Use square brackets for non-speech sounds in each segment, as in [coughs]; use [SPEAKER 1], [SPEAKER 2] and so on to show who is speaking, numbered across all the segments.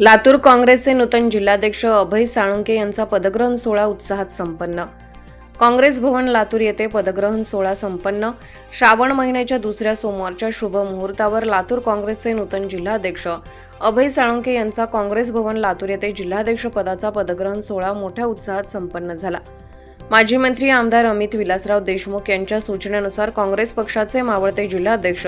[SPEAKER 1] लातूर काँग्रेसचे नूतन जिल्हाध्यक्ष अभय साळुंके यांचा पदग्रहण सोहळा उत्साहात संपन्न. काँग्रेस भवन लातूर येथे पदग्रहण सोहळा संपन्न. श्रावण महिन्याच्या दुसऱ्या सोमवारच्या शुभ मुहूर्तावर लातूर काँग्रेसचे नूतन जिल्हाध्यक्ष अभय साळुंके यांचा काँग्रेस भवन लातूर येथे जिल्हाध्यक्ष पदाचा पदग्रहण सोहळा मोठ्या उत्साहात संपन्न झाला. माजी मंत्री आमदार अमित विलासराव देशमुख यांच्या सूचनेनुसार काँग्रेस पक्षाचे मावळते जिल्हाध्यक्ष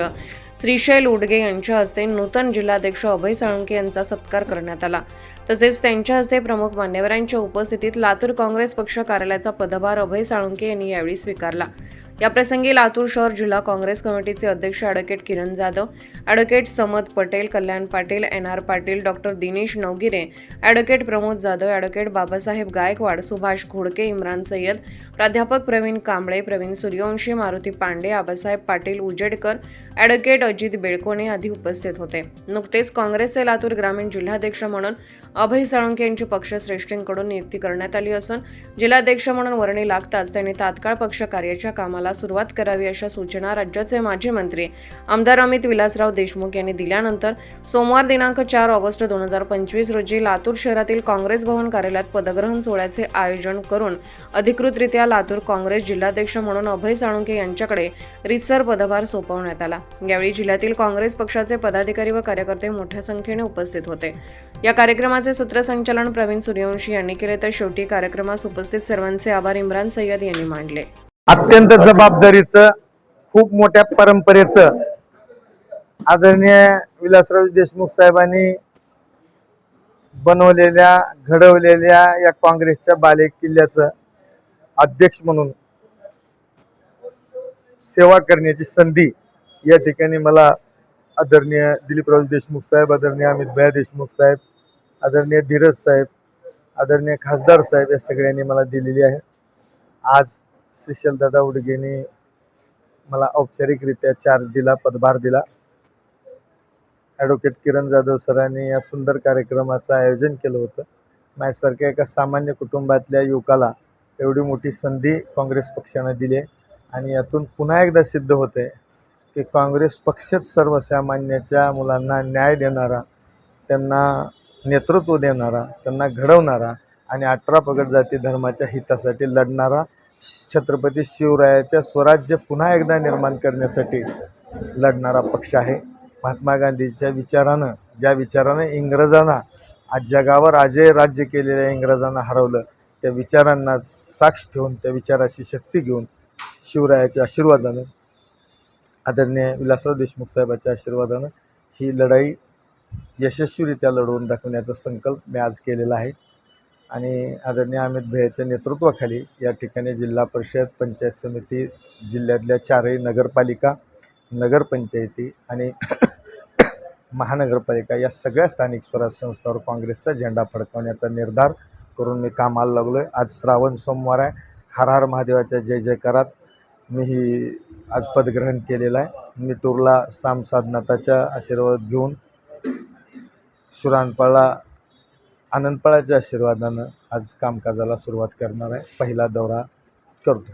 [SPEAKER 1] श्रीशैल उडगे यांच्या हस्ते नूतन जिल्हाध्यक्ष अभय साळुंके यांचा सत्कार करण्यात आला. तसेच त्यांच्या हस्ते प्रमुख मान्यवरांच्या उपस्थितीत लातूर काँग्रेस पक्ष कार्यालयाचा पदभार अभय साळुंके यांनी यावेळी स्वीकारला. याप्रसंगी लातूर शहर जिल्हा काँग्रेस कमिटीचे अध्यक्ष advocate Kiran Jadhav advocate Samad Patel Kalyan Patil N R Patil doctor Dinesh Navgire advocate Pramod Jadhav advocate Babasaheb Gaikwad Subhash Ghodke Imran Sayyad प्राध्यापक प्रवीण कांबळे प्रवीण सूर्यवंशी मारुती पांडे आबासाहेब पाटील उजेडकर ॲडव्होकेट अजित बेळकोणे आदी उपस्थित होते. नुकतेच काँग्रेसचे लातूर ग्रामीण जिल्हाध्यक्ष म्हणून अभय साळुंके यांची पक्षश्रेष्ठींकडून नियुक्ती करण्यात आली असून जिल्हाध्यक्ष म्हणून वर्णी लागताच त्यांनी तात्काळ पक्ष कार्याच्या कामाला सुरुवात करावी अशा सूचना राज्याचे माजी मंत्री आमदार अमित विलासराव देशमुख यांनी दिल्यानंतर सोमवार दिनांक चार ऑगस्ट दोन हजार पंचवीस रोजी लातूर शहरातील काँग्रेस भवन कार्यालयात पदग्रहण सोहळ्याचे आयोजन करून अधिकृतरित्या लातूर काँग्रेस जिल्हाध्यक्ष म्हणून अभय साळुंके यांच्याकडे रितसर पदभार सोपवण्यात आला. यावेळी जिल्ह्यातील काँग्रेस पक्षाचे पदाधिकारी व कार्यकर्ते मोठ्या संख्येने उपस्थित होते. या कार्यक्रमाचे सूत्रसंचालन प्रवीण सूर्यवंशी यांनी केले. तर शेवटी कार्यक्रमास उपस्थित सर्वांचे आभार इम्रान सय्यद यांनी मांडले
[SPEAKER 2] अत्यंत जबाबदारीचं खूप मोठ्या परंपरेचं आदरणीय विलासराव देशमुख साहेबांनी बनवलेल्या घडवलेल्या या काँग्रेसच्या बाले किल्ल्याचं अध्यक्ष म्हणून सेवा करण्याची संधी या ठिकाणी मला आदरणीय दिलीपराव देशमुख साहेब आदरणीय अमित भया देशमुख साहेब आदरणीय धीरज साहेब आदरणीय खासदार साहेब या सगळ्यांनी मला दिलेली आहे. आज श्रीशैलदादा उडगेने मला औपचारिकरित्या चार्ज दिला पदभार दिला. ॲडव्होकेट किरण जाधव सरांनी या सुंदर कार्यक्रमाचं आयोजन केलं होतं. माझ्यासारख्या एका सामान्य कुटुंबातल्या युवकाला एवढी मोठी संधी काँग्रेस पक्षानं दिली आहे. आणि यातून पुन्हा एकदा सिद्ध होते की काँग्रेस पक्षच सर्वसामान्याच्या मुलांना न्याय देणारा त्यांना नेतृत्व देणारा त्यांना घडवणारा आणि अठरा पगड जाती धर्माच्या हितासाठी लढणारा छत्रपती शिवरायाच्या स्वराज्य पुन्हा एकदा निर्माण करण्यासाठी लढणारा पक्ष आहे. महात्मा गांधीच्या विचारानं ज्या विचारानं इंग्रजांना आज जगावर आजय राज्य केलेल्या इंग्रजांना हरवलं त्या विचारांना साक्ष ठेवून त्या विचाराची शक्ती घेऊन शिवरायाच्या आशीर्वादानं आदरणीय विलासराव देशमुख साहेबाच्या आशीर्वादानं ही लढाई यशस्वीरित्या लढवून दाखवण्याचा संकल्प मी आज केलेला आहे. आणि आदरणीय अमित भैयाच्या नेतृत्वाखाली या ठिकाणी जिल्हा परिषद पंचायत समिती जिल्ह्यातल्या चारही नगरपालिका नगरपंचायती आणि [coughs] महानगरपालिका या सगळ्या स्थानिक स्वराज्य संस्थांवर काँग्रेसचा झेंडा फडकवण्याचा निर्धार करून मी कामाला लागलो आहे आज श्रावण सोमवार आहे. हर हर महादेवाच्या जय जयकारात मी ही आज पदग्रहण केलेलं आहे. मी टूरला साम साधनाथाच्या आशीर्वाद घेऊन सुरानपाळा आनंदपाळाच्या आशीर्वादानं आज कामकाजाला सुरुवात करणार आहे. पहिला दौरा करतो